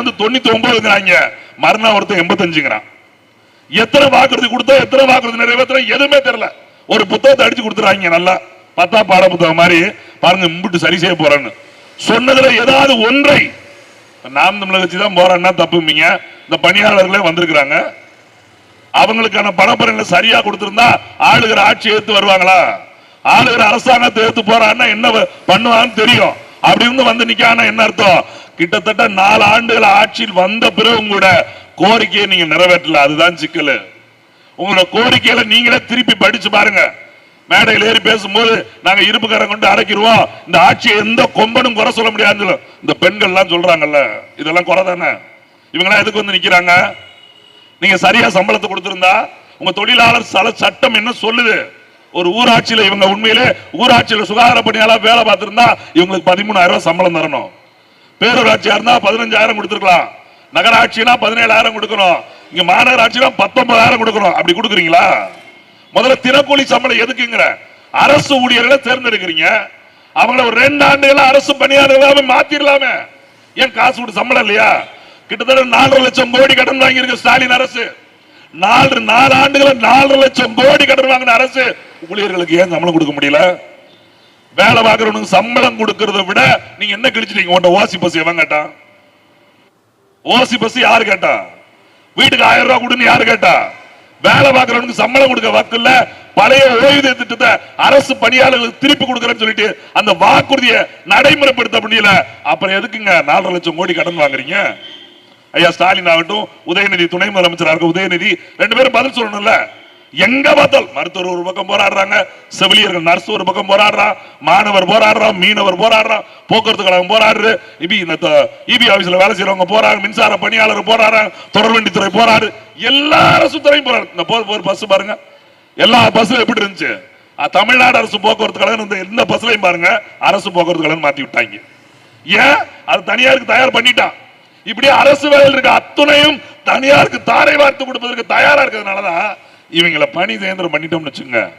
வந்து தொண்ணூத்தி ஒன்பதுங்கிறாங்க மறுநாள் ஒருத்தன் எண்பத்தஞ்சுங்கிறான். எத்தனை வாக்குறுதி கொடுத்தா எத்தனை வாக்குறுதி நிறைவேற்ற எதுவுமே தெரியல. ஒரு புத்தகத்தை அடிச்சு கொடுத்துறாங்க நல்லா. பத்தா பாட புத்தகம் மாதிரி பாருங்க மும்பிட்டு சரி செய்ய போறேன்னு. சொன்னதுல ஏதாவது ஒன்றை நாம் தமிழக கட்சி தான் போறேன்னா தப்புமீங்க இந்த பணியாளர்களே வந்திருக்கிறாங்க. அவங்களுக்கான பணப்பரங்களை சரியா கொடுத்திருந்தா ஆளுகிற ஆட்சி ஏத்து வருவாங்களா? ஆளுகிற அரசாங்கத்தை ஏத்து போறான்னா என்ன பண்ணுவான்னு தெரியும். அப்படி இருந்து வந்து நிக்கான என்ன அர்த்தம்? கிட்டத்தட்ட நாலு ஆண்டுகள் ஆட்சியில் வந்த பிறகும் கூட கோரிக்கையை நீங்க நிறைவேற்றல. அதுதான் சிக்கல். உங்களோட கோரிக்கையில நீங்களே திருப்பி படிச்சு பாருங்க. மேடையில் ஏறி பேசும்போது நாங்க இருப்பு கொண்டு அடைக்கிடுவோம். இந்த ஆட்சியை எந்த கொம்பனும் குறை சொல்ல முடியாதுன்னு இந்த பெண்கள்லாம் சொல்றாங்கல்ல இதெல்லாம் குறை தானே? இவங்கெல்லாம் எதுக்கு வந்து நிக்கிறாங்க? நீங்க சரியா சம்பளத்தை கொடுத்திருந்தா உங்க தொழிலாளர் சல சட்டம் என்ன சொல்லுது? ஒரு ஊராட்சியில இவங்க உண்மையில ஊராட்சியில சுகாதார பணியாளர் வேலை பார்த்திருந்தா இவங்களுக்கு பதிமூணாயிரம் ரூபாய் சம்பளம் தரணும். பேரூராட்சியா இருந்தா பதினஞ்சாயிரம் கொடுத்துருக்கலாம். நகராட்சினா பதினேழாயிரம் கொடுக்கணும். இங்க மாநகராட்சினா பத்தொன்பதாயிரம் கொடுக்கணும். அப்படி கொடுக்குறீங்களா? முதல்ல தினக்கூலி சம்பளம் எதுக்குங்கிற? அரசு ஊழியர்களை தேர்ந்தெடுக்கிறீங்க. அவங்கள ஒரு ரெண்டு ஆண்டுகளா அரசு பணியாளர்களாக மாத்திரலாமே. ஏன் காசு கொடுத்து சம்பளம் இல்லையா? கிட்டத்தட்ட நாலரை லட்சம் கோடி கடன் வாங்கியிருக்கு ஸ்டாலின் அரசு. நாலு நாலு ஆண்டுகள நாலரை லட்சம் கோடி கடன் வாங்கின அரசு. ஊழியர்களுக்கு ஏன் சம்பளம் கொடுக்க முடியல? வேலை பார்க்கறவனுக்கு சம்பளம் கொடுக்கறத விட நீங்க என்ன கிழிச்சிட்டீங்க? உன்ட ஓசி பஸ் எவன் கேட்டான் ஓசி பஸ் யாரு கேட்டா? வீட்டுக்கு ஆயிரம் ரூபாய் கொடுன்னு யாரு கேட்டா? வேலை பார்க்கறவனுக்கு சம்பளம் கொடுக்க வாக்குல பழைய ஓய்வூதிய திட்டத்தை அரசு பணியாளர்களுக்கு திருப்பி கொடுக்கறேன்னு சொல்லிட்டு அந்த வாக்குறுதியை நடைமுறைப்படுத்த முடியல. அப்புறம் எதுக்குங்க நாலரை லட்சம் கோடி கடன் வாங்குறீங்க? ஐயா ஸ்டாலின் ஆகட்டும் உதயநிதி துணை முதலமைச்சராக உதயநிதி ரெண்டு பேரும் பதில் சொல்லணும்ல. எங்க பார்த்தால் மருத்துவர் ஒரு பக்கம் போராடுறாங்க செவிலியர்கள் நர்ஸ் ஒரு பக்கம் போராடுறான் மாணவர் போராடுறான் மீனவர் போராடுறான் போக்குவரத்து கழகம் போராடுறது இபி இந்த இபி ஆபீஸ்ல வேலை செய்யறவங்க போறாங்க மின்சார பணியாளர் போராடுறாங்க தொடர்வண்டித்துறை போராடு எல்லா அரசு துறையும் போராடு இந்த போ ஒரு பஸ் பாருங்க. எல்லா பஸ்ஸும் எப்படி இருந்துச்சு? தமிழ்நாடு அரசு போக்குவரத்து கழகம் இந்த எந்த பஸ்லையும் பாருங்க அரசு போக்குவரத்து கழகம் மாத்தி விட்டாங்க. ஏன்? அது தனியாருக்கு தயார் பண்ணிட்டான். இப்படி அரசு வேலையில் இருக்க அத்துணையும் தனியாருக்கு தாரை வார்த்து கொடுப்பதற்கு தயாரா இருக்கிறதுனாலதான் இவங்களை பணி தேந்திரம் பண்ணிட்டோம்னு வச்சுங்க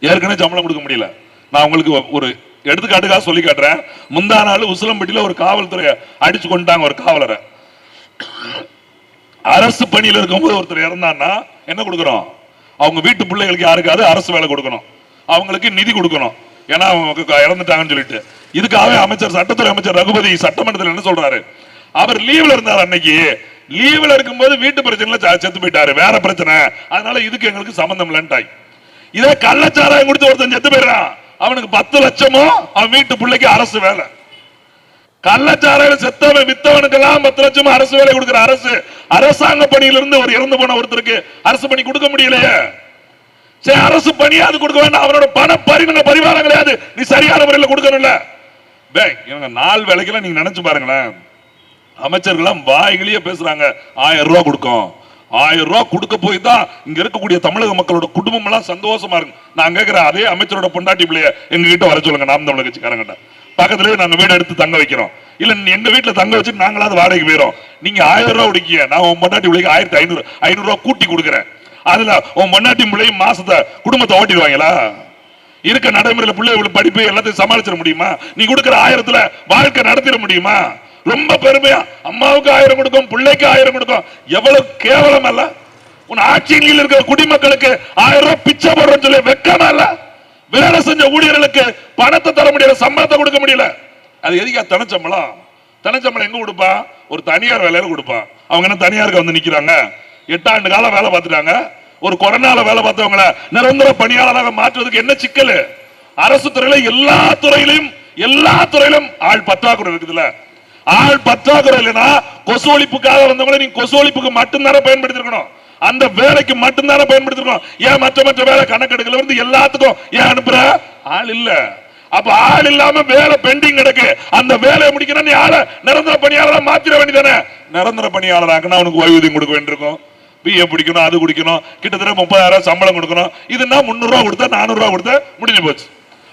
ஏற்கனவே சம்பளம் கொடுக்க முடியல. நான் உங்களுக்கு ஒரு எடுத்துக்காட்டுக்காக சொல்லி காட்டுறேன். முந்தா நாள் உசிலம்பட்டியில் ஒரு காவல்துறையை அடிச்சு கொண்டாங்க ஒரு காவலரை. அரசு பணியில இருக்கும்போது ஒருத்தர் இறந்தான்னா என்ன கொடுக்குறோம் அவங்க வீட்டு பிள்ளைகளுக்கு யாருக்காவது அரசு வேலை கொடுக்கணும். அவங்களுக்கு நிதி கொடுக்கணும். ஏன்னா அவங்க இறந்துட்டாங்கன்னு சொல்லிட்டு. இதுக்காகவே அமைச்சர் சட்டத்துறை அமைச்சர் ரகுபதி சட்டமன்றத்தில் என்ன சொல்றாரு? அவர் லீவ்ல இருந்தார் அன்னைக்கு. லீவில் இருக்கும்போது வீட்டு பிரச்சனைல செத்து போயிட்டாரு. வேற பிரச்சனை. அதனால இதுக்கு எங்களுக்கு சம்பந்தம் இல்லைன்ட்டாய் இதே கள்ளச்சாராயம் கொடுத்து ஒருத்தன் செத்து போயிடுறான். அவனுக்கு பத்து லட்சமோ அவன் வீட்டு பிள்ளைக்கு அரசு வேலை. கள்ளச்சாராயம் செத்தவன் வித்தவனுக்கெல்லாம் பத்து லட்சம் அரசு வேலை கொடுக்குற அரசு. அரசாங்க பணியிலிருந்து ஒரு இறந்து போன ஒருத்தருக்கு அரசு பணி கொடுக்க முடியலையே. சரி அரசு பணியாவது கொடுக்க வேண்டாம். அவனோட பண பரிமாண பரிமாறம் கிடையாது. நீ சரியான முறையில் கொடுக்கணும்ல. டேய், இவங்க நாள் வேலைக்கெல்லாம் நீங்க நினைச்சு பாருங்களேன். அமைச்சர்கள்லாம் வாய்களையே பேசுறாங்க. ஆயிரம் ரூபா கொடுக்கும். ஆயிரம் ரூபாய் கொடுக்க போய் தான் இங்க இருக்கக்கூடிய தமிழக மக்களோட குடும்பம் எல்லாம் சந்தோஷமா இருக்கு. நான் கேட்கிற அதே அமைச்சரோட பொண்டாட்டி பிள்ளைய எங்க கிட்ட வர சொல்லுங்க நாம் தமிழக கட்சிக்காரங்கிட்ட. பக்கத்துலயே நாங்க வீடு எடுத்து தங்க வைக்கிறோம். இல்ல நீ எங்க வீட்டுல தங்க வச்சுட்டு நாங்களாவது வாடகைக்கு போயிடும் நீங்க ஆயிரம் ரூபாய் உடைக்கிய நான் உன் பொண்டாட்டி பிள்ளைக்கு ஆயிரத்தி ஐநூறு ஐநூறு ரூபாய் கூட்டி கொடுக்குறேன். அதுல உன் பொண்டாட்டி பிள்ளையும் மாசத்தை குடும்பத்தை ஓட்டிடுவாங்களா? இருக்க நடைமுறையில பிள்ளைகளுக்கு படிப்பு எல்லாத்தையும் சமாளிச்சிட முடியுமா? நீ கொடுக்கிற ஆயிரத்துல வாழ்க்கை நடத்திட முடியுமா? ரொம்ப பெருமையா. அம்மாவுக்கு ஆயிரம் கொடுக்கும் பிள்ளைக்கு ஆயிரம் கொடுக்கும். எவ்வளவு கேவலம் அல்ல. உன் ஆட்சியில் இருக்கிற குடிமக்களுக்கு ஆயிரம் ரூபாய் பிச்சை போடுறேன்னு சொல்லி வெக்கமா இல்ல? வேலை செஞ்ச ஊழியர்களுக்கு பணத்தை தர முடியல சம்பளத்தை கொடுக்க முடியல. அது எதுக்கா தனச்சம்பளம்? தனச்சம்பளம் எங்க கொடுப்பான் ஒரு தனியார் வேலையில கொடுப்பான். அவங்க என்ன தனியாருக்கு வந்து நிக்கிறாங்க? எட்டாண்டு காலம் வேலை பார்த்துட்டாங்க. ஒரு கொரோனால வேலை பார்த்தவங்கள நிரந்தர பணியாளராக மாற்றுவதற்கு என்ன சிக்கல்? அரசு துறையில எல்லா துறையிலும் எல்லா துறையிலும் ஆள் பற்றாக்குறை இருக்குதுல்ல. ஆள் பற்றாக்குறை இல்லைன்னா கொசு ஒழிப்புக்காக வந்தவங்களை நீங்க கொசு ஒழிப்புக்கு மட்டும்தானே பயன்படுத்திருக்கணும். அந்த வேலைக்கு மட்டும்தானே பயன்படுத்திருக்கணும். ஏன் மற்ற மற்ற வேலை கணக்கெடுக்கல வந்து எல்லாத்துக்கும் ஏன் அனுப்புற? ஆள் இல்ல. அப்ப ஆள் இல்லாம வேலை பெண்டிங் கிடக்கு. அந்த வேலையை முடிக்கணும் நீ ஆளை நிரந்தர பணியாளரா மாத்திர வேண்டியதானே நிரந்தர பணியாளராக்குன்னா அவனுக்கு ஓய்வூதியம் கொடுக்க வேண்டியிருக்கும். பிஏ பிடிக்கணும் அது குடிக்கணும். கிட்டத்தட்ட முப்பதாயிரம் சம்பளம் கொடுக்கணும். இதுனா முந்நூறுரூவா கொடுத்தா நானூறுரூவா கொடுத்தா முடிஞ்சு போச்சு.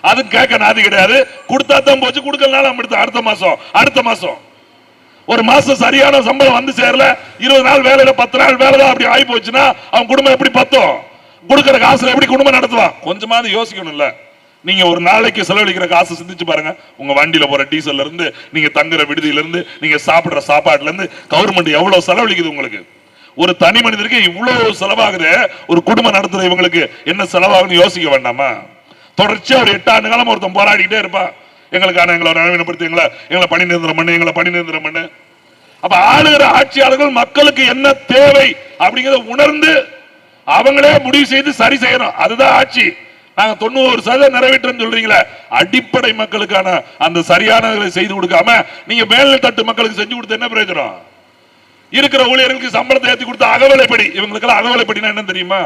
அது கேட்க நாதி கிடையாது. கொடுத்தா தான் போச்சு கொடுக்கலனாலும் அடுத்த அடுத்த மாசம் அடுத்த மாசம். ஒரு மாசம் சரியான சம்பளம் வந்து சேரல இருபது நாள் வேலையில பத்து நாள் வேலை தான் அப்படி ஆகி போச்சுன்னா அவன் குடும்பம் எப்படி பத்தும்? கொடுக்குற காசுல எப்படி குடும்பம் நடத்துவான்? கொஞ்சமாவது யோசிக்கணும்ல நீங்க ஒரு நாளைக்கு செலவழிக்கிற காசு சிந்திச்சு பாருங்க. உங்க வண்டியில போற டீசல்ல இருந்து நீங்க தங்குற விடுதியில இருந்து நீங்க சாப்பிடுற சாப்பாட்டுல இருந்து கவர்மெண்ட் எவ்வளவு செலவழிக்குது உங்களுக்கு? ஒரு தனி மனிதருக்கு இவ்வளவு செலவாகுது ஒரு குடும்பம் நடத்துற இவங்களுக்கு என்ன செலவாகுன்னு யோசிக்க வேண்டாமா? தொடர்ச்சியா ஒரு எட்டு ஆண்டு காலம் ஒருத்தன் போராடிக்கிட்டே இருப்பான் எங்களுக்கான எங்களை நவீனப்படுத்தி எங்களை எங்களை பணி நிரந்தரம் பண்ணு எங்களை பணி நிரந்தரம் பண்ணு அப்ப ஆளுகிற ஆட்சியாளர்கள் மக்களுக்கு என்ன தேவை அப்படிங்கிறத உணர்ந்து அவங்களே முடிவு செய்து சரி செய்யணும். அதுதான் ஆட்சி. நாங்க தொண்ணூறு சதவீதம் நிறைவேற்றோம் சொல்றீங்களே அடிப்படை மக்களுக்கான அந்த சரியானதை செய்து கொடுக்காம நீங்க மேல் தட்டு மக்களுக்கு செஞ்சு கொடுத்த என்ன பிரயோஜனம்? இருக்கிற ஊழியர்களுக்கு சம்பளத்தை ஏற்றி கொடுத்த அகவலைப்படி இவங்களுக்கெல்லாம் அகவலைப்படினா என்ன தெரியுமா?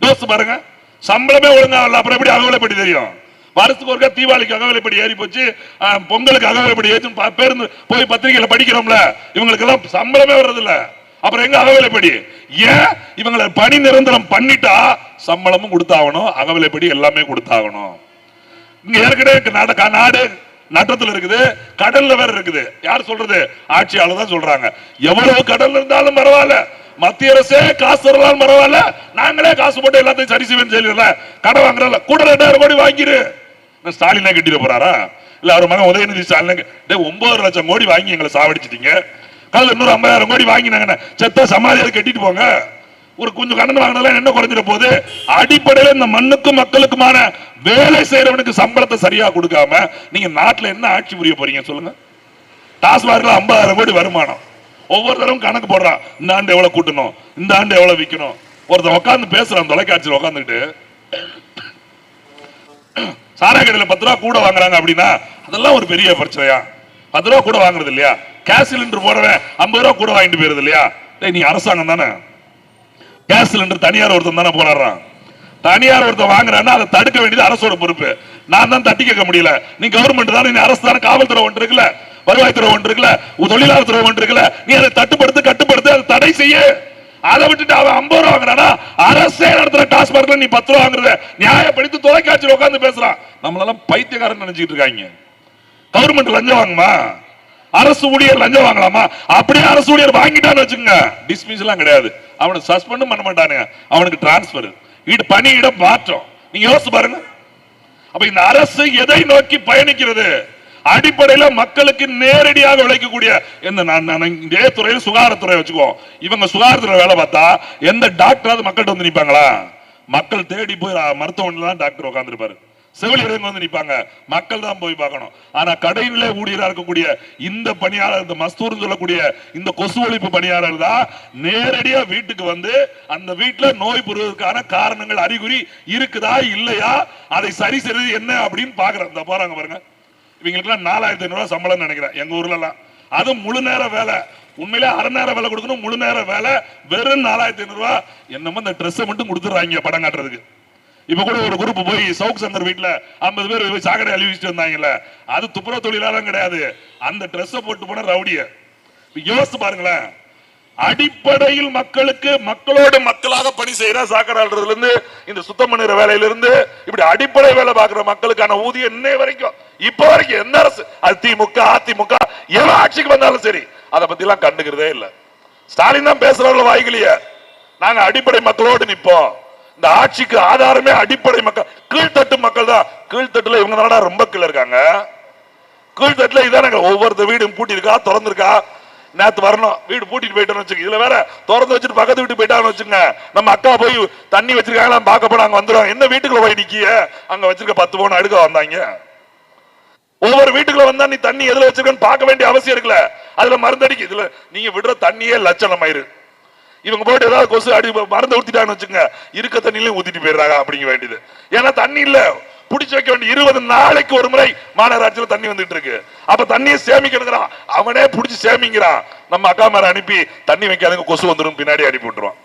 யோசிச்சு பாருங்க. சம்பளமே ஒழுங்கா வரல அப்புறம் எப்படி அகவலைப்படி தெரியும்? வருஷத்துக்கு ஒருக்கா தீபாவளிக்கு அகவலைப்படி ஏறி போச்சு. பொங்கலுக்கு அகவலைப்படி ஏற்றும் பேருந்து போய் பத்திரிகையில படிக்கிறோம்ல. இவங்களுக்கு எல்லாம் சம்பளமே வர்றதில்ல. அப்புறம் எங்க அகவலைப்படி ஏன்? இவங்களை பணி நிரந்தரம் பண்ணிட்டா சம்பளமும் கொடுத்தாகணும். அகவலைப்படி எல்லாமே கொடுத்தாகணும். இங்க ஏற்கனவே நாடு நட்டத்தில் நாடு இருக்குது. கடல்ல வேற இருக்குது. யார் சொல்றது? ஆட்சியாளர் தான் சொல்றாங்க. எவ்வளவு கடல் இருந்தாலும் பரவாயில்ல. மத்திய அரசே காசு தரலாம் பரவாயில்ல. நாங்களே காசு போட்டு எல்லாத்தையும் சரி செய்வேன் சொல்லல கடன் வாங்குறல கூட ரெண்டாயிரம் கோடி வாங்கிடு ஸ்டாலினா கட்டிட போறாரா? இல்ல அவர் மகன் உதயநிதி ஸ்டாலின் டேய் ஒன்பது லட்சம் கோடி வாங்கி எங்களை சாவடிச்சிட்டீங்க. கடல இன்னொரு ஐம்பதாயிரம் கோடி வாங்கினாங்க செத்த சமாதியை கட்டிட்டு போங்க. ஒரு கொஞ்சம் கடன் வாங்கினாலும் என்ன குறைஞ்சிட போகுது? அடிப்படையில் இந்த மண்ணுக்கும் மக்களுக்குமான வேலை செய்யறவனுக்கு சம்பளத்தை சரியா கொடுக்காம நீங்க நாட்டுல என்ன ஆட்சி புரிய போறீங்க சொல்லுங்க. டாஸ்மார்க்ல ஐம்பதாயிரம் கோடி வருமானம். ஒவ்வொரு தடவும் கணக்கு போடுறான் இந்த ஆண்டு எவ்வளவு கூட்டணும்? இந்த ஆண்டு எவ்வளவு விற்கணும் ஒருத்தன் உட்காந்து பேசுறான் தொலைக்காட்சியில் உட்காந்துக்கிட்டு சாரா கடையில பத்து ரூபா கூட வாங்குறாங்க அப்படின்னா அதெல்லாம் ஒரு பெரிய பிரச்சனையா? பத்து ரூபா கூட வாங்குறது இல்லையா? கேஸ் சிலிண்டர் போறவன் ஐம்பது ரூபா கூட வாங்கிட்டு போயிருது இல்லையா? டேய், நீ அரசாங்கம் தானே? கேஸ் சிலிண்டர் தனியார் ஒருத்தன் தானே போராடுறான். தனியார் ஒருத்தன் வாங்குறான்னா அதை தடுக்க வேண்டியது அரசோட பொறுப்பு. நான் தான் தட்டி கேட்க முடியல. நீ கவர்மெண்ட் தான் நீ அரசு தானே காவல்துறை ஒன்று இருக்குல்ல? வருவாய்த்துறை ஒன்று இருக்குல்ல? தொழிலாளர் துறை ஒன்று இருக்குல்ல? நீ அதை தட்டுப்படுத்து கட்டுப்படுத்து அதை தடை செய்ய. அதை விட்டுட்டு அவன் ஐம்பது ரூபா வாங்குறானா அரசே நடத்துற டாஸ்மார்க்ல நீ பத்து ரூபா வாங்குறத நியாயப்படுத்தி தொலைக்காட்சியில் உட்காந்து பேசுறான். நம்மளெல்லாம் பைத்தியக்காரன் நினைச்சிட்டு இருக்காங்க. கவர்மெண்ட் லஞ்சம் வாங்குமா? அரசு ஊழியர் லஞ்சம் வாங்கலாமா? அப்படியே அரசு ஊழியர் வாங்கிட்டான்னு வச்சுக்கோங்க. டிஸ்மிஸ் எல்லாம் கிடையாது. அவனை சஸ்பெண்டும் பண்ண மாட்டானுங்க. அவனுக்கு டிரான்ஸ்பர் பணியிடம் மாற்றம். நீங்க யோசிச்சு பாருங்க. அப்ப இந்த அரசு எதை நோக்கி பயணிக்கிறது? அடிப்படையில மக்களுக்கு நேரடியாக விளைக்கக்கூடிய இந்த நான் இதே துறையில் சுகாதாரத்துறை வச்சுக்கோ இவங்க சுகாதாரத்துறை வேலை பார்த்தா எந்த டாக்டராவது மக்கள்கிட்ட வந்து நிற்பாங்களா மக்கள் தேடி போய் மருத்துவமனையில தான் டாக்டர் உட்காந்துருப்பாரு செவிலியர் வந்து நிற்பாங்க. மக்கள் தான் போய் பார்க்கணும். ஆனா கடையிலே ஊழியரா இருக்கக்கூடிய இந்த பணியாளர் இந்த மஸ்தூர்னு சொல்லக்கூடிய இந்த கொசு ஒழிப்பு பணியாளர் தான் நேரடியா வீட்டுக்கு வந்து அந்த வீட்டுல நோய் புரிவதற்கான காரணங்கள் அறிகுறி இருக்குதா இல்லையா? அதை சரி செய்வது என்ன அப்படின்னு பாக்குறேன் இந்த போறாங்க பாருங்க. இவங்களுக்குலாம் நாலாயிரத்தி ஐநூறு ரூபாய் சம்பளம் நினைக்கிறேன் எங்க ஊர்ல எல்லாம் அது முழு நேர வேலை. உண்மையிலே அரை நேர வேலை கொடுக்கணும் முழு நேர வேலை. வெறும் நாலாயிரத்தி ஐநூறு ரூபாய் என்னமோ இந்த ட்ரெஸ்ஸை மட்டும் கொடுத்துடுறாங்க படம் காட்டுறதுக்கு. இப்ப கூட ஒரு குரூப் போய் சவுக் சங்கர் வீட்டுல 50 பேர் போய் சாக்கடை வந்தாங்கல்ல. அது துப்புரவு தொழிலாளம் கிடையாது. அந்த ட்ரெஸ்ஸை போட்டு போன ரவுடிய. யோசித்து பாருங்களேன். அடிப்படையில் மக்களுக்கு மக்களோட மக்களாக பணி செய்யற சாக்கடைல இருந்து இந்த சுத்தம் பண்ணுற வேலையில இருந்து இப்படி அடிப்படை வேலை பார்க்கிற மக்களுக்கான ஊதியம் இன்னை வரைக்கும். இப்ப வரைக்கும் எந்த அரசு அது திமுக அதிமுக எவன் ஆட்சிக்கு வந்தாலும் சரி அதை பத்தி எல்லாம் கண்டுக்கிறதே இல்ல. ஸ்டாலின் தான் பேசுறவங்கள வாய்களையே நாங்க அடிப்படை மக்களோடு நிற்போம். இந்த ஆட்சிக்கு ஆதாரமே அடிப்படை மக்கள் கீழ்த்தட்டு மக்கள் தான். கீழ்த்தட்டுல இவங்க தானடா ரொம்ப கீழே இருக்காங்க? கீழ்த்தட்டுல இதானங்க ஒவ்வொருத்த வீடும் பூட்டி திறந்துருக்கா? திறந்திருக்கா நேத்து வரணும் வீடு பூட்டிட்டு போயிட்டோம்னு வச்சுக்க இதுல வேற திறந்து வச்சுட்டு பக்கத்து வீட்டு போயிட்டான்னு வச்சுங்க நம்ம அக்கா போய் தண்ணி வச்சிருக்காங்களா பார்க்க போனா அங்க வந்துடும் என்ன வீட்டுக்குள்ள போய் நிக்கிய? அங்க வச்சிருக்க பத்து பவுன் அடுக்க வந்தாங்க. ஒவ்வொரு வீட்டுக்குள்ள வந்தா நீ தண்ணி எதுல வச்சிருக்கன்னு பார்க்க வேண்டிய அவசியம் இருக்குல்ல அதுல மருந்தடிக்கு இதுல நீங்க விடுற தண்ணியே லட்சணம் ஆயிரு இவங்க போயிட்டு ஏதாவது கொசு அடி மருந்து ஊத்திட்டான்னு வச்சுங்க இருக்க தண்ணியிலையும் ஊத்திட்டு போயிடுறாங்க அப்படிங்க வேண்டியது. ஏன்னா தண்ணி இல்ல. புடிச்சு வைக்க வேண்டிய இருபது நாளைக்கு ஒரு முறை மாநகராட்சியில தண்ணி வந்துட்டு இருக்கு. அப்ப தண்ணியை சேமிக்கணுங்கிறான். அவனே புடிச்சு சேமிங்கிறான் நம்ம அக்கா மேல அனுப்பி தண்ணி வைக்காதுங்க கொசு வந்துடும் பின்னாடி அனுப்பி விட்டுருவான்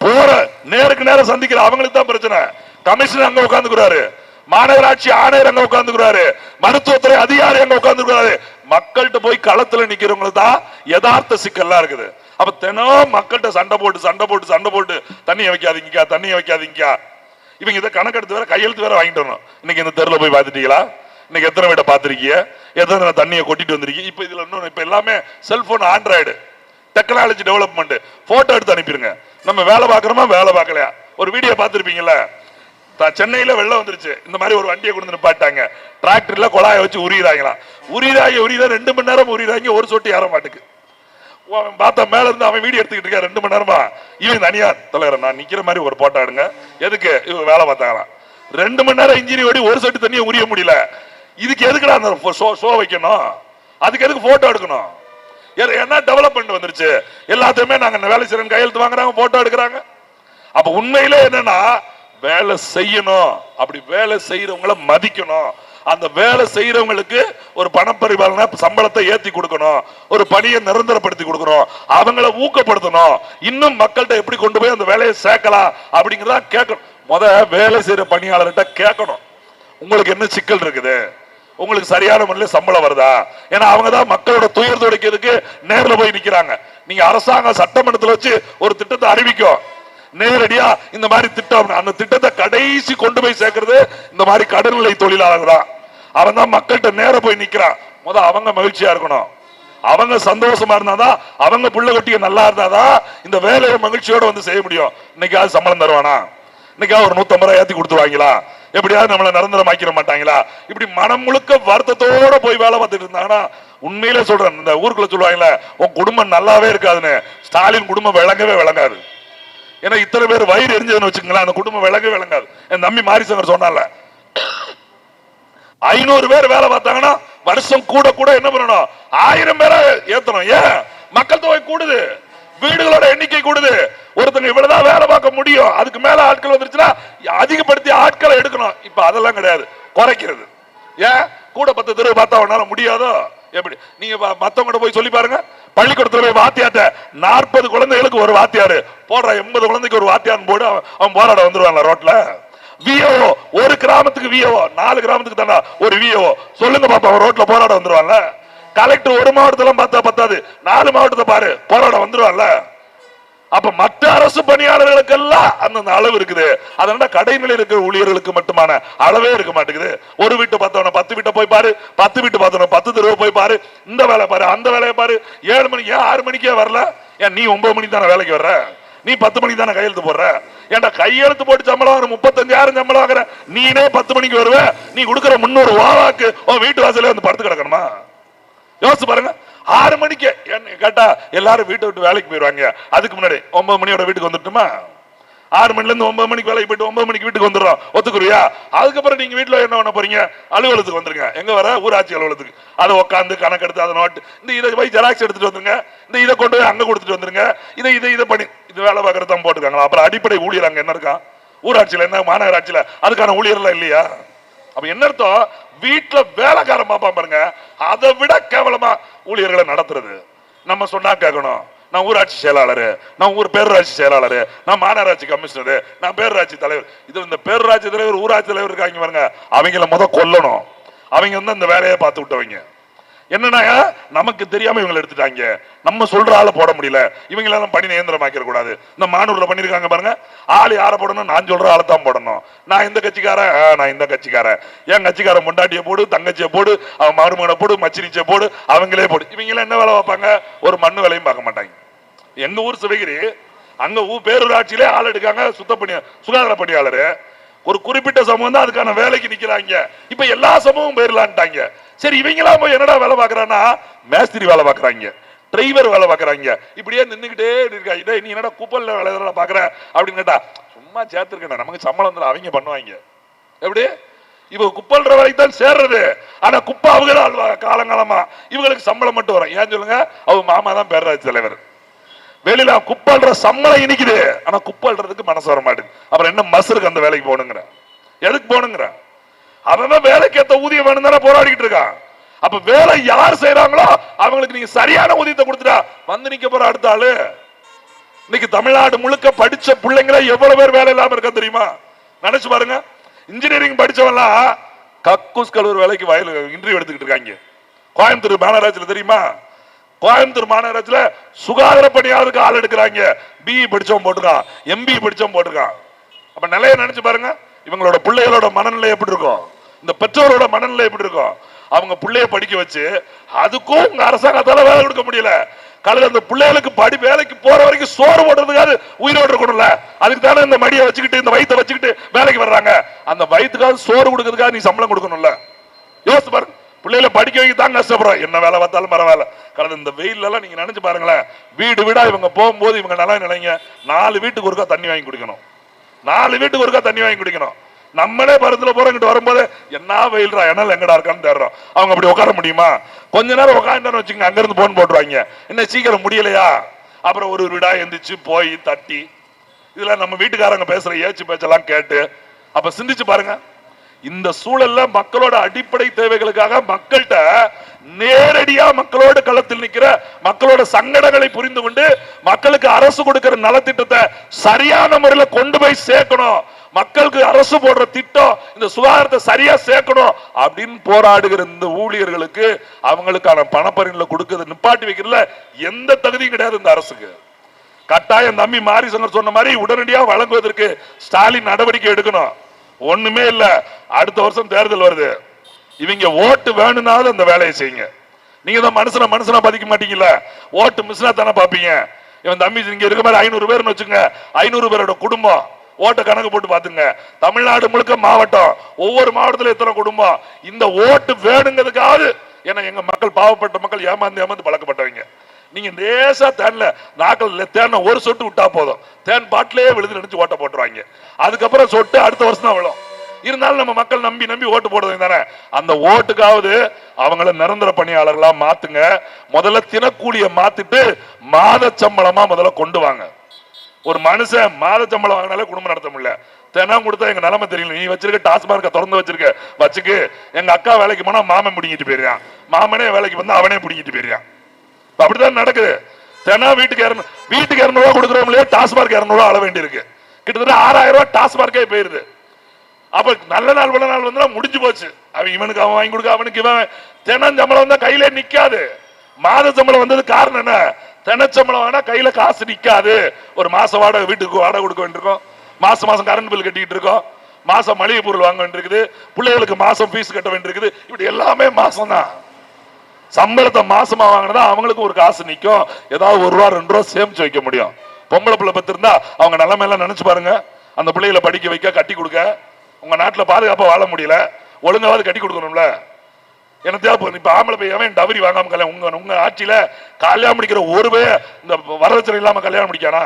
போற நேருக்கு நேரம் சந்திக்கிற அவங்களுக்கு தான் பிரச்சனை. கமிஷனர் அங்க உட்காந்துக்கிறாரு மாநகராட்சி ஆணையர் அங்க உட்கார்ந்துக்கிறாரு. மருத்துவத்துறை அதிகாரி அங்க உட்கார்ந்துக்கிறாரு. மக்கள்கிட்ட போய் களத்துல நிக்கிறவங்களுக்கு தான் யதார்த்த சிக்கல்லாம் இருக்குது. அப்ப தினம் மக்கள்கிட்ட சண்டை போட்டு சண்டை போட்டு சண்டை போட்டு தண்ணியை வைக்காதீங்க தண்ணியை வைக்காதீங்க இவங்க இதை கணக்கெடுத்து வேற கையெழுத்து வேற வாங்கிட்டு வரணும். இன்னைக்கு இந்த தெருல போய் பார்த்துட்டீங்களா? இன்னைக்கு எத்தனை வீட்டை பார்த்திருக்கீங்க? எத்தனை தண்ணியை கொட்டிட்டு வந்திருக்கீங்க? இப்ப இதுல இன்னொன்று இப்ப எல்லாமே cellphone android technology development photo எடுத்து அனுப்பிடுங்க நம்ம வேலை பார்க்கறோமா? வேலை பார்க்கலையா? ஒரு வீடியோ பார்த்துருப்பீங்களா த- சென்னையில வெள்ளம் வந்துருச்சு. இந்த மாதிரி ஒரு வண்டியை கொண்டு நிப்பாட்டாங்க டிராக்டர்ல குழாய வச்சு உரியுறாங்களாம் உரியதாகி உரியுதா ரெண்டு மணி நேரம் உரியுறாங்க ஒரு சொட்டு ஏற மாட்டுக்கு. அவன் பார்த்தா மேல இருந்து அவன் வீடியோ எடுத்துக்கிட்டு இருக்கான் ரெண்டு மணி நேரமா. இவன் தனியார். தலைவர் நான் நிக்கிற மாதிரி ஒரு போட்டோ எடுங்க. எதுக்கு? இவன் வேலை பார்த்தாங்களாம் ரெண்டு மணி நேரம் இன்ஜினி ஓடி ஒரு சட்டு தண்ணியை உரிய முடியல. இதுக்கு எதுக்குடா அந்த ஷோ ஷோ வைக்கணும்? அதுக்கு எதுக்கு போட்டோ எடுக்கணும்? ஏ- என்ன டெவலப்மெண்ட் வந்துருச்சு? எல்லாத்தையுமே நாங்க வேலை செய்யறோம் கையெழுத்து வாங்குறாங்க போட்டோ எடுக்கிறாங்க. அப்ப உண்மையிலே என்னன்னா வேலை செய்யணும். அப்படி வேலை செய்யறவங்கள மதிக்கணும். அந்த வேலை செய்யறவங்களுக்கு ஒரு பணப்பரிபாலன சம்பளத்தை ஏத்தி கொடுக்கணும். ஒரு பணியை நிரந்தரப்படுத்தி கொடுக்கணும். அவங்கள ஊக்கப்படுத்தணும். இன்னும் மக்கள்கிட்ட எப்படி கொண்டு போய் அந்த வேலையை சேர்க்கலாம் அப்படிங்கறத கேட்கணும். முத வேலை செய்யற பணியாளர்கிட்ட கேட்கணும். உங்களுக்கு என்ன சிக்கல் இருக்குது? உங்களுக்கு சரியான முறையில் சம்பளம் வருதா? ஏன்னா அவங்க தான் மக்களோட துயர் துடைக்கிறதுக்கு நேரில் போய் நிற்கிறாங்க நீங்க அரசாங்கம் சட்டமன்றத்தில் வச்சு ஒரு திட்டத்தை அறிவிக்கும். நேரடியா இந்த மாதிரி திட்டம் அந்த திட்டத்தை கடைசி கொண்டு போய் சேர்க்கறது இந்த மாதிரி கடல்நிலை தொழிலாளர் தான். அவன் தான் மக்கள்கிட்ட நேர போய் நிக்கிறான். முத அவங்க மகிழ்ச்சியா இருக்கணும். அவங்க சந்தோஷமா இருந்தாதான் அவங்க புள்ள குட்டிங்க நல்லா இருந்தாதான் இந்த வேலையை மகிழ்ச்சியோட வந்து செய்ய முடியும். இன்னைக்காவது சம்பளம் தருவானா? இன்னைக்காவது ஒரு நூத்தம்பது ரூபாய் ஏத்தி கொடுத்துருவாங்களா எப்படியாவது நம்மளை நிரந்தரமாக்கிட மாட்டாங்களா? இப்படி மனம் முழுக்க வருத்தத்தோட போய் வேலை பார்த்துட்டு இருந்தாங்கன்னா உண்மையிலே சொல்றேன் இந்த ஊருக்குள்ள சொல்லுவாங்களே உன் குடும்பம் நல்லாவே இருக்காதுன்னு. ஸ்டாலின் குடும்பம் விளங்கவே விளங்காது. ஏன்னா இத்தனை பேர் வயிறு எரிஞ்சதுன்னு வச்சுக்கங்களேன் அந்த குடும்பம் விளங்கவே விளங்காது. என் தம்பி மாரிசங்கர் சொன்னால ஐநூறு பேர் வேலை பார்த்தாங்கன்னா வருஷம் கூட கூட என்ன பண்ணணும்? ஆயிரம் பேரை ஏத்தணும். ஏன்? மக்கள் தொகை கூடுது. வீடுகளோட எண்ணிக்கை கூடுது. ஒருத்தங்க இவ்வளவுதான் வேலை பார்க்க முடியும். அதுக்கு மேல ஆட்கள் வந்துருச்சுன்னா அதிகப்படுத்தி ஆட்களை எடுக்கணும். இப்ப அதெல்லாம் கிடையாது. குறைக்கிறது. ஏன்? கூட பத்து தெருவு பார்த்தா உன்னால முடியாதோ? எப்படி? நீங்க மத்தவங்க போய் சொல்லி பாருங்க. பள்ளிக்கூடத்துல போய் வாத்தியாட்ட நாற்பது குழந்தைகளுக்கு ஒரு வாத்தியாரு. போடுற எண்பது குழந்தைக்கு ஒரு வாத்தியார் போடு அவன் போராட வந்துருவாங்க ரோட்ல. விஓ ஒரு கிராமத்துக்கு விஓ நாலு கிராமத்துக்கு தானே ஒரு விஓ சொல்லுங்க பாப்பா ரோட்ல போராட வந்துருவான்ல. கலெக்டர் ஒரு மாவட்டத்துல பார்த்தா பத்தாது. நாலு மாவட்டத்தை பாரு போராட வந்துருவான்ல. அப்ப மற்ற அரசு பணியாளர்களுக்கெல்லாம் அந்தந்த அளவு இருக்குது. அதனால கடைநிலையில் இருக்கிற ஊழியர்களுக்கு மட்டுமான அளவே இருக்க மாட்டேங்குது. ஒரு வீட்டை பார்த்தவன பத்து வீட்டை போய் பாரு பத்து வீட்டு பார்த்தவன பத்து தெருவை போய் பாரு இந்த வேலை பாரு அந்த வேலையை பாரு. ஏழு மணிக்கு ஏன் ஆறு மணிக்கே வரல? ஏன் நீ ஒன்பது மணிக்கு தானே வேலைக்கு வர்ற? நீ பத்து மணிக்கு தானே கையெழுத்து போடுற? ஏன்டா கையெழுத்து போட்டு சம்பளம் ஒரு முப்பத்தஞ்சாயிரம் சம்பளம் வாங்குற? நீனே பத்து மணிக்கு வருவ? நீ கொடுக்குற முன்னூறு வாவாக்கு உன் வீட்டு வாசலே வந்து படுத்து கிடக்கணுமா? யோசிச்சு பாருங்க. ஆறு மணிக்கு. கேட்டா எல்லாரும் வீட்டை விட்டு வேலைக்கு போயிடுவாங்க அதுக்கு முன்னாடி ஒன்பது மணியோட வீட்டுக்கு வந்துட்டுமா? ஆறு மணில இருந்து ஒன்பது மணிக்கு வேலைக்கு போயிட்டு ஒன்பது மணிக்கு வீட்டுக்கு வந்துடுறோம். ஒத்துக்குறியா? அதுக்கப்புறம் நீங்க வீட்டுல என்ன பண்ண போறீங்க? அலுவலகத்துக்கு வந்துருங்க. எங்க வர? ஊராட்சி அலுவலகத்துக்கு. அதை உட்காந்து கணக்கெடுத்து அதை நோட்டு இந்த இதை போய் ஜெராக்ஸ் எடுத்துட்டு வந்துருங்க. இந்த இதை கொண்டு போய் அங்க கொடுத்துட்டு வந்துருங்க. இதை இதை இதை பண்ணி இது வேலை பார்க்கறது தான் போட்டுருக்காங்களா? அப்புறம் அடிப்படை ஊழியர் அங்க என்ன இருக்கான் ஊராட்சியில என்ன? மாநகராட்சியில. அதுக்கான ஊழியர்லாம் இல்லையா? அப்ப என்ன அர்த்தம்? வீட்டுல வேலைக்காரன் பாப்பான் பாருங்க. அதை விட கேவலமா ஊழியர்களை நடத்துறது. நம்ம சொன்னா கேட்கணும். நான் ஊராட்சி செயலாளர் நான் ஊர் பேரூராட்சி செயலாளர் நான் மாநகராட்சி கமிஷனர் நான் பேரூராட்சி தலைவர். இது இந்த பேரூராட்சி தலைவர் ஊராட்சி தலைவர் இருக்காங்க பாருங்க. அவங்கள முத கொல்லணும். அவங்க வந்து அந்த வேலையை பார்த்து விட்டவங்க. என்னன்னா நமக்கு தெரியாம இவங்களை எடுத்துட்டாங்க. நம்ம சொல்ற ஆளை போட முடியல. இவங்களெல்லாம் பணி நியந்திரமாக்கிற கூடாது. இந்த மானூர்ல பண்ணிருக்காங்க பாருங்க. ஆள் யாரை போடணும்? நான் சொல்ற ஆளை தான் போடணும். நான் இந்த கட்சிக்காரன்? நான் இந்த கட்சிக்காரன். என் கட்சிக்காரன் முண்டாட்டியை போடு தங்கச்சியை போடு அவன் மருமகனை போடு மச்சினிச்சை போடு அவங்களே போடு. இவங்களாம் என்ன வேலை பார்ப்பாங்க? ஒரு மண்ணு வேலையும் பார்க்க மாட்டாங்க. எங்க ஊர் சிவகிரி அங்க ஊர் பேரூராட்சியிலே ஆள் எடுக்காங்க சுத்த பணி சுகாதார பணியாளர். ஒரு குறிப்பிட்ட சமூகம் தான் அதுக்கான வேலைக்கு நிக்கிறாங்க. இப்ப எல்லா சமூகம் போயிடலான்ட்டாங்க. சரி இவங்களா போய் என்னடா வேலை பார்க்கறான்னா? மேஸ்திரி வேலை பார்க்கறாங்க. டிரைவர் வேலை பார்க்கறாங்க. இப்படியே நின்றுக்கிட்டே இருக்காங்க நீ என்னடா குப்பல்ல வேலை வேலை பாக்குற அப்படின்னு கேட்டா சும்மா சேர்த்துருக்கேன் நமக்கு சம்பளம் தான் அவங்க பண்ணுவாங்க. எப்படி? இவங்க குப்பல்ற வேலைக்கு தான் சேர்றது. ஆனா குப்பை அவங்க தான் காலங்காலமா. இவங்களுக்கு சம்பளம் மட்டும் வரும். ஏன் சொல்லுங்க? அவங்க மாமா தான் பேரராஜ் தலைவர். வெளியில குப்பல்ற சம்பளம் இனிக்குது. ஆனா குப்பல்றதுக்கு மனசு வர மாட்டேங்குது அப்புறம் என்ன மசருக்கு அந்த வேலைக்கு போகணுங்கிற? எதுக்கு போகணுங்கிற? அவன் வேலைக்கு ஏத்த ஊதியம் வேணும் தானே போராடிக்கிட்டு இருக்கான். அப்ப வேலை யார் செய்யறாங்களோ அவங்களுக்கு நீங்க சரியான ஊதியத்தை கொடுத்துட்டா வந்து நிக்க போற அடுத்த ஆளு. இன்னைக்கு தமிழ்நாடு முழுக்க படிச்ச பிள்ளைங்கள எவ்வளவு பேர் வேலை இல்லாம இருக்கா தெரியுமா? நினைச்சு பாருங்க. இன்ஜினியரிங் படிச்சவெல்லாம் கக்கூஸ் கல்லூரி வேலைக்கு வயல் இன்டர்வியூ எடுத்துக்கிட்டு இருக்காங்க. கோயம்புத்தூர் மாநகராட்சியில் தெரியுமா? கோயம்புத்தூர் மாநகராட்சியில் சுகாதார பணியாளருக்கு ஆள் எடுக்கிறாங்க. பிஇ படிச்சவன் போட்டிருக்கான். எம்பி படிச்சவன் போட்டிருக்கான். அப்ப நிலைய நினைச்சு பாருங்க. இவங்களோட பிள்ளைகளோட மனநிலை எப்படி இருக்கும்? இந்த பெற்றோரோட மனநிலை எப்படி இருக்கும்? அவங்க பிள்ளைய படிக்க வச்சு அதுக்கும் உங்க அரசாங்கத்தால வேலை கொடுக்க முடியல. காலையில் அந்த பிள்ளைகளுக்கு படி வேலைக்கு போற வரைக்கும் சோறு போடுறதுக்காக உயிரோடு இருக்கணும்ல. அதுக்கு தானே இந்த மடியை வச்சுக்கிட்டு இந்த வயிற்ற வச்சுக்கிட்டு வேலைக்கு வர்றாங்க. அந்த வயிற்றுக்காக சோறு கொடுக்கறதுக்காக நீ சம்பளம் கொடுக்கணும்ல. யோசிச்சு பாருங்க பிள்ளைகளை படிக்க வைக்க தான் கஷ்டப்படுறோம். என்ன வேலை பார்த்தாலும் பரவாயில்ல. கடந்த இந்த வெயிலெல்லாம் நீங்க நினைச்சு பாருங்களேன். வீடு வீடா இவங்க போகும்போது இவங்க நல்லா நினைங்க. நாலு வீட்டுக்கு ஒருக்கா தண்ணி வாங்கி குடிக்கணும். நாலு வீட்டுக்கு ஒருக்கா தண்ணி வாங்கி குடிக்கணும். நம்மளே பருத்துல போறோம் இங்கிட்டு வரும்போது என்ன வெயில்ரா என்னால எங்கடா இருக்கான்னு தேடுறோம். அவங்க அப்படி உட்கார முடியுமா? கொஞ்ச நேரம் உட்காந்துன்னு வச்சுக்கோங்க அங்க இருந்து போன் போட்டுருவாங்க. என்ன சீக்கிரம் முடியலையா? அப்புறம் ஒரு வீடா எந்திரிச்சு போய் தட்டி இதுல நம்ம வீட்டுக்காரங்க பேசுற ஏச்சு பேச்செல்லாம் கேட்டு அப்ப சிந்திச்சு பாருங்க. இந்த சூழல்ல மக்களோட அடிப்படை தேவைகளுக்காக மக்கள்கிட்ட நேரடியா மக்களோட களத்தில் நிக்கிற மக்களோட சங்கடங்களை புரிந்து கொண்டு மக்களுக்கு அரசு கொடுக்கிற நலத்திட்டத்தை சரியான முறையில் கொண்டு போய் சேர்க்கணும். மக்களுக்கு அரசு போடுற திட்டம் இந்த சுகாதாரத்தை சரியா சேர்க்கணும் அப்படின்னு போராடுகிற இந்த ஊழியர்களுக்கு அவங்களுக்கான பணப்பரிணில கொடுக்கறது நிப்பாட்டி வைக்கிறதுல எந்த தகுதியும் கிடையாது இந்த அரசுக்கு. கட்டாயம் தம்பி மாரி சங்கர் சொன்ன மாதிரி உடனடியாக வழங்குவதற்கு ஸ்டாலின் நடவடிக்கை எடுக்கணும். ஒண்ணுமே இல்லை. அடுத்த வருஷம் தேர்தல் வருது. இவங்க ஓட்டு வேணும்னாலும் அந்த வேலையை செய்யுங்க. நீங்க தான் மனுஷன மனுஷனா பாதிக்க மாட்டீங்கல்ல? ஓட்டு மிஸ்னா தானே பாப்பீங்க. இவன் தம்பி இங்க இருக்க மாதிரி ஐநூறு பேர்னு வச்சுங்க ஐநூறு பேரோட குடும்பம். ஓட்டை கணக்கு போட்டு பாத்துங்க தமிழ்நாடு முழுக்க மாவட்டம். ஒவ்வொரு மாவட்டத்துல எத்தனை குடும்பம்? இந்த ஓட்டு வேணுங்கிறதுக்காவது ஏன்னா எங்க மக்கள் பாவப்பட்ட மக்கள் ஏமாந்து ஏமாந்து பழக்கப்பட்டவங்க. நீங்க லேசா தேன்ல நாக்கல் தேன ஒரு சொட்டு விட்டா போதும். தேன் பாட்டிலே விழுது நினைச்சு ஓட்ட போட்டுருவாங்க. அதுக்கப்புறம் சொட்டு அடுத்த வருஷம் தான் விழும். இருந்தாலும் நம்ம மக்கள் நம்பி நம்பி ஓட்டு போடுறது தானே? அந்த ஓட்டுக்காவது அவங்கள நிரந்தர பணியாளர்களா மாத்துங்க. முதல்ல தினக்கூலிய மாத்திட்டு மாத சம்பளமா முதல்ல கொண்டு வாங்க. ஒரு மனுஷன் மாத சம்பளம் வாங்கினாலே குடும்பம் நடத்த முடியல. தினம் கொடுத்தா எங்க நிலைமை தெரியல. நீ வச்சிருக்க டாஸ்மார்க்க திறந்து வச்சிருக்க. வச்சுக்கு எங்க அக்கா வேலைக்கு போனா மாமன் பிடிங்கிட்டு போயிருக்கான். மாமனே வேலைக்கு வந்தா அவனே பிடிங்கிட்டு போயிருக்கான். அப்படிதான் நடக்குது. தினம் வீட்டுக்கு இரநூறு வீட்டுக்கு இரநூறுவா கொடுக்குறோம் இல்லையா? டாஸ்மார்க் இரநூறுவா அள வேண்டியிருக்கு. கிட்டத்தட்ட ஆறாயிரம் ரூபாய் டாஸ்மார்க்கே போயிருது. அப்ப நல்ல நாள் உள்ள நாள் வந்து முடிஞ்சு போச்சு. அவன் இவனுக்கு அவன் வாங்கி கொடுக்க அவனுக்கு இவன் தினம் சம்பளம் வந்தா கையில நிக்காது. மாத சம்பளம் வந்தது காரணம் என்ன? தினச்சம்பளம் வேணா கையில காசு நிக்காது. ஒரு மாசம் வாடகை வீட்டுக்கு வாடகை கொடுக்க வேண்டியிருக்கோம். மாசம் மாசம் கரண்ட் பில் கட்டிட்டு இருக்கோம். மாசம் மளிகை பொருள் வாங்க வேண்டியிருக்குது. பிள்ளைகளுக்கு மாசம் ஃபீஸ் கட்ட வேண்டியிருக்குது. இப்படி எல்லாமே மாசம் தான் சம்பளத்தை மாசமா வாங்கினதா அவங்களுக்கு ஒரு காசு நிக்கும். ஏதாவது ஒரு ரூபா ரெண்டு ரூபா சேமிச்சு வைக்க முடியும். பொம்பளை பிள்ளை பத்திருந்தா அவங்க நிலைமையெல்லாம் நினைச்சு பாருங்க. அந்த பிள்ளைகளை படிக்க வைக்க கட்டி கொடுக்க. உங்க நாட்டில் பாதுகாப்பாக வாழ முடியல. ஒழுங்காவது கட்டி கொடுக்கணும்ல. என்ன தேவை இப்போ ஆம்பளை பையன் டவரி வாங்காம கல்யாணம் உங்க உங்க ஆட்சியில் கல்யாணம் முடிக்கிற ஒரு பே இந்த வரதட்சணை இல்லாமல் கல்யாணம் முடிக்கானா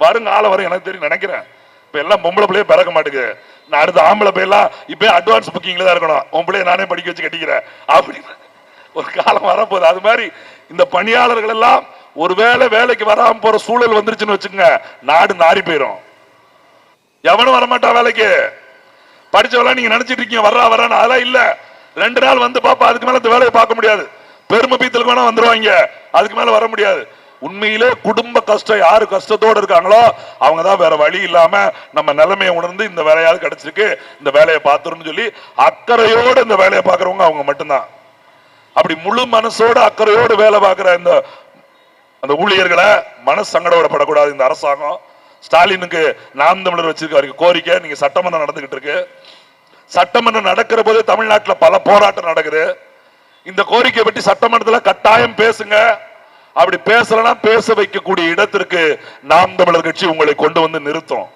வருங்க ஆளை வரும் எனக்கு தெரியும் நினைக்கிறேன். இப்போ எல்லாம் பொம்பளை பிள்ளையே பிறக்க மாட்டேங்குது நான் அடுத்த ஆம்பளை பையெல்லாம் இப்போ அட்வான்ஸ் புக்கிங்கில் தான் இருக்கணும். உன் பிள்ளைய நானே படிக்க வச்சு கட்டிக்கிறேன். அப்படின்னு ஒரு காலம் வரப்போகுது. அது மாதிரி இந்த பணியாளர்கள் எல்லாம் ஒருவேளை வேலைக்கு வராமல் போகிற சூழல் வந்துருச்சுன்னு வச்சுக்கோங்க. நாடு நாரி போயிடும் எவனும் வரமாட்டான் வேலைக்கு? படிச்சவெல்லாம் நீங்க நினைச்சிட்டு இருக்கீங்க வர்றா வரான்னு அதெல்லாம் இல்ல. ரெண்டு நாள் வந்து பாப்பா அதுக்கு மேல இந்த வேலையை பார்க்க முடியாது. பெருமை பீத்தலுக்கு வேணா வந்துருவாங்க. அதுக்கு மேல வர முடியாது. உண்மையிலே குடும்ப கஷ்டம் யாரு கஷ்டத்தோட இருக்காங்களோ அவங்க தான் வேற வழி இல்லாம நம்ம நிலைமையை உணர்ந்து இந்த வேலையாவது கிடைச்சிருக்கு இந்த வேலையை பார்த்துருன்னு சொல்லி அக்கறையோட இந்த வேலையை பார்க்கறவங்க அவங்க மட்டும்தான். அப்படி முழு மனசோட அக்கறையோடு வேலை பார்க்குற இந்த அந்த ஊழியர்களை மனசு இந்த அரசாங்கம். ஸ்டாலினுக்கு நாம் தமிழர் வச்சிருக்க கோரிக்கை நீங்க சட்டமன்றம் நடந்துகிட்டு இருக்கு. சட்டமன்றம் நடக்கிற போது தமிழ்நாட்டில் பல போராட்டம் நடக்குது. இந்த கோரிக்கை பற்றி சட்டமன்றத்துல கட்டாயம் பேசுங்க. அப்படி பேசலன்னா பேச வைக்கக்கூடிய இடத்திற்கு நாம் தமிழர் கட்சி உங்களை கொண்டு வந்து நிறுத்தும்.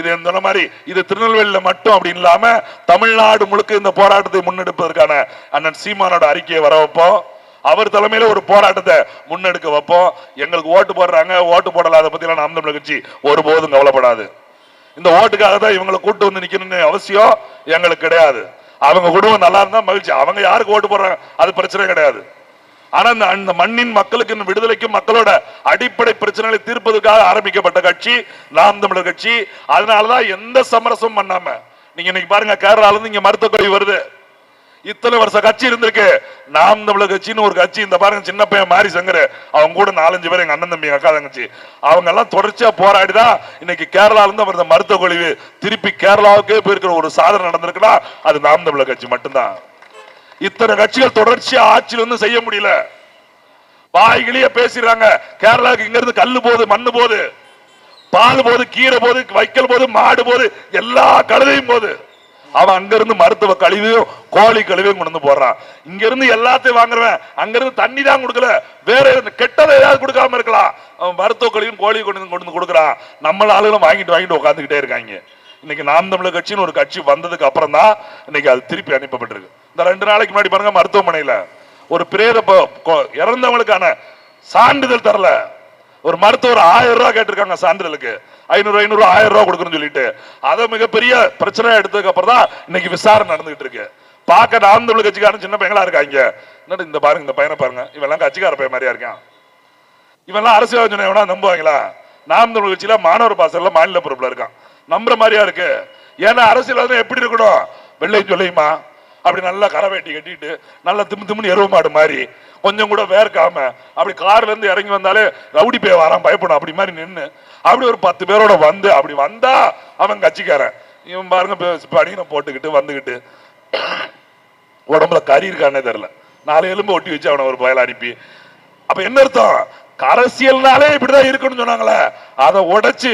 இது சொன்ன மாதிரி இது திருநெல்வேலியில மட்டும் அப்படி இல்லாம தமிழ்நாடு முழுக்க இந்த போராட்டத்தை முன்னெடுப்பதற்கான அண்ணன் சீமானோட அறிக்கையை வர வைப்போம். அவர் தலைமையில ஒரு போராட்டத்தை முன்னெடுக்க வைப்போம். எங்களுக்கு ஓட்டு போடுறாங்க ஓட்டு போடல அதை பற்றிலாம் நாம் தமிழர் கட்சி ஒருபோதும் கவலைப்படாது. இந்த ஓட்டுக்காக தான் இவங்களை கூட்டு வந்து நிக்கணும்னு அவசியம் எங்களுக்கு கிடையாது. அவங்க குடும்பம் நல்லா இருந்தா மகிழ்ச்சி. அவங்க யாருக்கு ஓட்டு போடுறாங்க? அது பிரச்சனை கிடையாது. ஆனா இந்த அந்த மண்ணின் மக்களுக்கு இந்த விடுதலைக்கும் மக்களோட அடிப்படை பிரச்சனைகளை தீர்ப்பதற்காக ஆரம்பிக்கப்பட்ட கட்சி நாம் தமிழர் கட்சி. அதனாலதான் எந்த சமரசமும் பண்ணாம நீங்க இன்னைக்கு பாருங்க கேரளால இருந்து இங்க மருத்துவ கல்வி வருது. இத்தனை வருஷ கட்சி இருந்திருக்கு. நாம் தமிழர் கட்சின்னு ஒரு கட்சி. இந்த பாருங்க சின்ன பையன் மாரி சங்கர் அவங்க கூட நாலஞ்சு பேர் எங்க அண்ணன் தம்பி அக்கா தங்கச்சி. அவங்க எல்லாம் தொடர்ச்சியா போராடிதான் இன்னைக்கு கேரளால இருந்து அவர் இந்த மருத்துவ கொழிவு திருப்பி கேரளாவுக்கே போயிருக்கிற ஒரு சாதனை நடந்திருக்குன்னா அது நாம் தமிழர் கட்சி மட்டும்தான். இத்தனை கட்சிகள் தொடர்ச்சியா ஆட்சியில் வந்து செய்ய முடியல. வாய்கிலேயே பேசிடுறாங்க. கேரளாவுக்கு இங்க இருந்து கல்லு போகுது மண்ணு போகுது. பால் போது கீரை போது வைக்கல் போது மாடு போது எல்லா கழுதையும் போது அவன் அங்கிருந்து மருத்துவ கழிவையும் கோழி கழிவையும் கொண்டு வந்து போடுறான். இங்கிருந்து எல்லாத்தையும் வாங்குறவன் அங்கிருந்து தண்ணி தான் கொடுக்கல. வேற கெட்டதை ஏதாவது கொடுக்காம இருக்கலாம். அவன் மருத்துவ கழிவும் கோழி கொண்டு வந்து கொண்டு வந்து கொடுக்குறான். நம்மள ஆளுகளும் வாங்கிட்டு வாங்கிட்டு உட்காந்துக்கிட்டே இருக்காங்க. இன்னைக்கு நாம் தமிழர் கட்சின்னு ஒரு கட்சி வந்ததுக்கு அப்புறம் தான் இன்னைக்கு அது திருப்பி அனுப்பப்பட்டிருக்கு. இந்த ரெண்டு நாளைக்கு முன்னாடி பாருங்க மருத்துவமனையில ஒரு பிரேத இறந்தவங்களுக்கான சான்றிதழ் தரல. ஒரு மருத்துவர் ஆயிரம் ரூபாய் கேட்டிருக்காங்க சான்றிதழுக்கு. ஐநூறு ஐநூறு ஆயிரம் ரூபா கொடுக்கணும்னு சொல்லிட்டு. அதை மிகப்பெரிய பிரச்சனையா எடுத்ததுக்கு அப்புறம் தான் இன்னைக்கு விசாரணை நடந்துகிட்டு இருக்கு. பார்க்க நாம் தமிழ் கட்சிக்காரன் சின்ன பையங்களா இருக்காங்க. என்ன இந்த பாருங்க இந்த பையனை பாருங்க. இவெல்லாம் கட்சிக்கார பையன் மாதிரியா இருக்கான். இவெல்லாம் அரசியல் சொன்ன எவனா நம்புவாங்களா? நாம் தமிழ் கட்சியில மாணவர் பாசல்ல மாநில பொறுப்புல இருக்கான். நம்புற மாதிரியா இருக்கு. ஏன்னா அரசியல் எப்படி இருக்கணும்? வெள்ளை சொல்லையுமா? அப்படி நல்லா கரை வெட்டி கட்டிட்டு நல்லா திம்மு திம்முன்னு எருவ மாடு மாதிரி கொஞ்சம் கூட வேர்க்காம அப்படி கார்ல இருந்து இறங்கி வந்தாலே ரவுடி பே வரான் பயப்படும். அப்படி மாதிரி நின்னு அப்படி ஒரு பத்து பேரோட வந்து அப்படி வந்தா அவன் கட்சிக்காரன். இவன் பாருங்க பணியின போட்டுக்கிட்டு வந்துகிட்டு உடம்புல கறி இருக்கானே தெரியல. நாலு எலும்பு ஒட்டி வச்சு அவனை ஒரு பயல அனுப்பி. அப்ப என்ன அர்த்தம்? அரசியல்னாலே இப்படிதான் இருக்கணும்னு சொன்னாங்களே. அதை உடைச்சு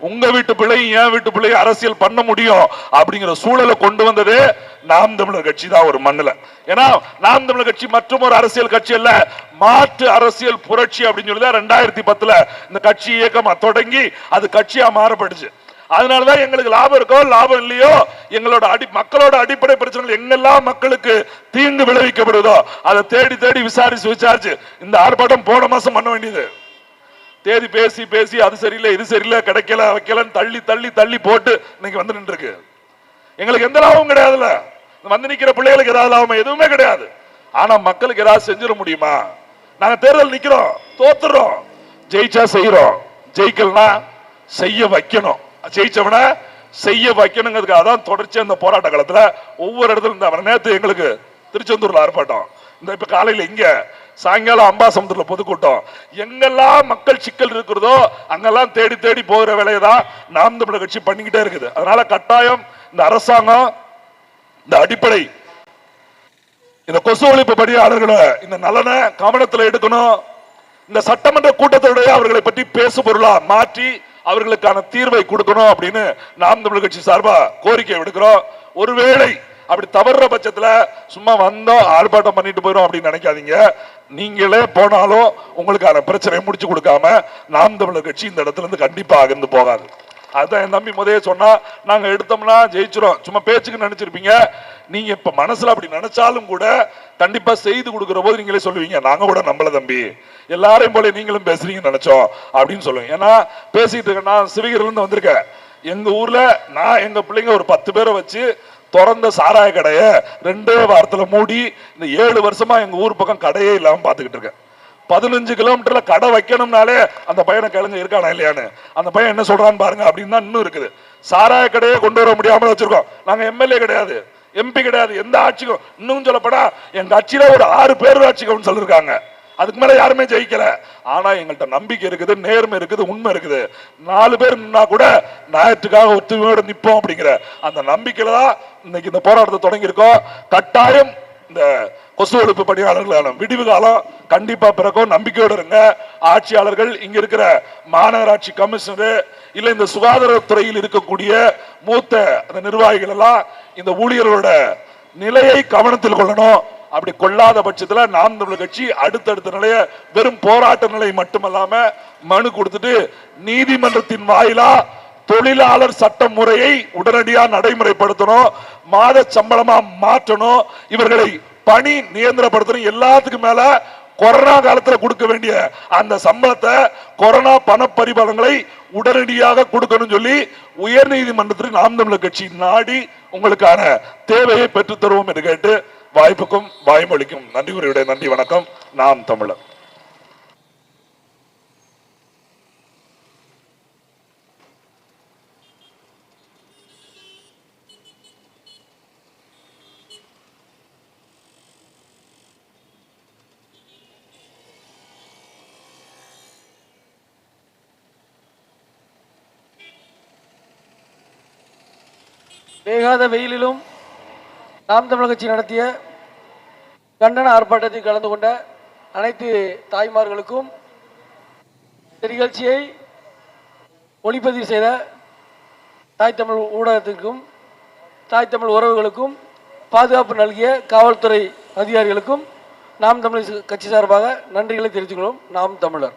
உங்க வீட்டு பிள்ளையும் என் வீட்டு பிள்ளையும் அரசியல் பண்ண முடியும் அப்படிங்கிற சூழலை கொண்டு வந்ததே நாம் தமிழர் கட்சி தான் ஒரு மண்ணில். ஏன்னா நாம் தமிழர் கட்சி மற்றும் ஒரு அரசியல் கட்சி அல்ல மாற்று அரசியல் புரட்சி அப்படின்னு சொல்லி தான் ரெண்டாயிரத்தி பத்துல இந்த கட்சி இயக்கமா தொடங்கி அது கட்சியா மாறப்பட்டுச்சு. அதனாலதான் எங்களுக்கு லாபம் இருக்கோ லாபம் இல்லையோ எங்களோட அடி மக்களோட அடிப்படை பிரச்சனைகள் எங்கெல்லாம் மக்களுக்கு தீங்கு விளைவிக்கப்படுதோ அதை தேடி தேடி விசாரிச்சு விசாரிச்சு இந்த ஆர்ப்பாட்டம் போன மாசம் பண்ண வேண்டியது. தேதி பேசி பேசி அது சரியில்லை இது சரியில்லை கிடைக்கல வைக்கலன்னு தள்ளி தள்ளி தள்ளி போட்டு இன்னைக்கு வந்து நின்றுருக்கு. எங்களுக்கு எந்த லாபமும் கிடையாதுல்ல. வந்து நிக்கிற பிள்ளைகளுக்கு ஏதாவது லாபம்? எதுவுமே கிடையாது. ஆனா மக்களுக்கு ஏதாவது செஞ்சிட முடியுமா? நாங்க தேர்தல் நிக்கிறோம் தோத்துறோம் ஜெயிச்சா செய்யறோம். ஜெயிக்கலனா செய்ய வைக்கணும். ஜெயிச்சவன செய்ய வைக்கணுங்கிறதுக்கு அதான் தொடர்ச்சி அந்த போராட்ட காலத்துல ஒவ்வொரு இடத்துல இந்த அவன் எங்களுக்கு திருச்செந்தூர்ல ஆர்ப்பாட்டம். இந்த இப்ப காலையில இங்க சாயங்காலம் அம்பாசமுத்திரத்தில் பொதுக்கூட்டம். எங்கெல்லாம் மக்கள் சிக்கல் இருக்கிறதோ அங்கெல்லாம் தேடி தேடி போகிற வேலையை தான் நாம் தமிழர் கட்சி பண்ணிக்கிட்டே இருக்குது. அதனால கட்டாயம் இந்த அரசாங்கம் இந்த அடிப்படை இந்த கொசு ஒழிப்பு பணியாளர்களை இந்த நலனை கவனத்துல எடுக்கணும். இந்த சட்டமன்ற கூட்டத்தோடைய அவர்களை பற்றி பேசு பொருளா மாற்றி அவர்களுக்கான தீர்வை கொடுக்கணும் அப்படின்னு நாம் தமிழ் கட்சி சார்பா கோரிக்கை விடுக்கிறோம். ஒருவேளை அப்படி தவறுற பட்சத்துல சும்மா வந்தோம் ஆர்ப்பாட்டம் பண்ணிட்டு போயிடும் அப்படின்னு நினைக்காதீங்க. நீங்களே போனாலும் உங்களுக்கான பிரச்சனையை முடிச்சு கொடுக்காம நாம் தமிழர் கட்சி இந்த இடத்துல இருந்து கண்டிப்பா அகர்ந்து போகாது. அதுதான் என் தம்பி முதலே சொன்னா நாங்க எடுத்தோம்னா ஜெயிச்சிரும். சும்மா பேச்சுக்கு நினைச்சிருப்பீங்க. நீங்க இப்ப மனசுல அப்படி நினைச்சாலும் கூட கண்டிப்பா செய்து கொடுக்குற போது நீங்களே சொல்லுவீங்க நாங்க கூட நம்மள தம்பி. எல்லாரையும் போல நீங்களும் பேசுறீங்கன்னு நினைச்சோம். அப்படின்னு சொல்லுவோம் ஏன்னா பேசிட்டு இருக்கேன். நான் சிவகிரிலிருந்து வந்திருக்கேன். எங்க ஊர்ல நான் எங்க பிள்ளைங்க ஒரு பத்து பேரை வச்சு திறந்த சாராய கடையை ரெண்டே வாரத்தில் மூடி இந்த ஏழு வருஷமா எங்கள் ஊர் பக்கம் கடையே இல்லாமல் பார்த்துக்கிட்டு இருக்கேன். பதினஞ்சு கிலோமீட்டர்ல கடை வைக்கணும்னாலே அந்த பையனை கிழங்கு இருக்கானா இல்லையான்னு. அந்த பையன் என்ன சொல்றான்னு பாருங்க அப்படின்னு தான் இன்னும் இருக்குது. சாராய கடையே கொண்டு வர முடியாமல் வச்சிருக்கோம். நாங்க எம்எல்ஏ கிடையாது எம்பி கிடையாது எந்த ஆட்சிக்கும். இன்னும் சொல்லப்படா எங்க கட்சியில ஒரு ஆறு பேரூராட்சி கவுன்சில் சொல்லியிருக்காங்க அதுக்கு மேல யாருமே ஜெயிக்கல. ஆனா எங்கள்கிட்ட நம்பிக்கை இருக்குது நேர்மை இருக்குது உண்மை இருக்குது. நாலு பேர் நின்னா கூட ஞாயிற்றுக்காக ஒத்துமையோட நிற்போம் அப்படிங்கிற அந்த நம்பிக்கையில தான் இன்னைக்கு இந்த போராட்டத்தை தொடங்கியிருக்கோம். கட்டாயம் இந்த கொசு ஒழிப்பு பணியாளர்களான விடிவு காலம் கண்டிப்பா பிறக்கும். நம்பிக்கையோடு இருங்க. ஆட்சியாளர்கள் இங்க இருக்கிற மாநகராட்சி கமிஷனர் இல்ல இந்த சுகாதாரத்துறையில் இருக்கக்கூடிய மூத்த அந்த நிர்வாகிகள் எல்லாம் இந்த ஊழியர்களோட நிலையை கவனத்தில் கொள்ளணும். அப்படி கொள்ளாத பட்சத்துல நாம் தமிழர் கட்சி அடுத்தடுத்த நிலைய வெறும் போராட்ட நிலை மட்டுமல்லாம மனு கொடுத்துட்டு நீதிமன்றத்தின் வாயிலா தொழிலாளர் சட்ட முறையை உடனடியா நடைமுறைப்படுத்தணும் மாத சம்பளமா மாற்றணும் இவர்களை பணி நியந்திரப்படுத்தணும் எல்லாத்துக்கும் மேல கொரோனா காலத்துல கொடுக்க வேண்டிய அந்த சம்பளத்தை கொரோனா பண பரிபாலங்களை உடனடியாக கொடுக்கணும் சொல்லி உயர் நீதிமன்றத்தில் நாம் தமிழர் கட்சி நாடி உங்களுக்கான தேவையை பெற்றுத் தருவோம் என்று கேட்டு வாய்ப்புக்கும் வாய்மொழிக்கும் நன்றி உரையுடைய நன்றி வணக்கம். நாம் தமிழர். வேகாத வெயிலிலும் நாம் தமிழர் கட்சி நடத்திய கண்டன ஆர்ப்பாட்டத்தில் கலந்து கொண்ட அனைத்து தாய்மார்களுக்கும் இந்த நிகழ்ச்சியை ஒளிப்பதிவு செய்த தாய் தமிழ் ஊடகத்திற்கும் தாய் தமிழ் உறவுகளுக்கும் பாதுகாப்பு நல்கிய காவல்துறை அதிகாரிகளுக்கும் நாம் தமிழ் கட்சி சார்பாக நன்றிகளை தெரிவித்துக் கொள்வோம் நாம் தமிழர்.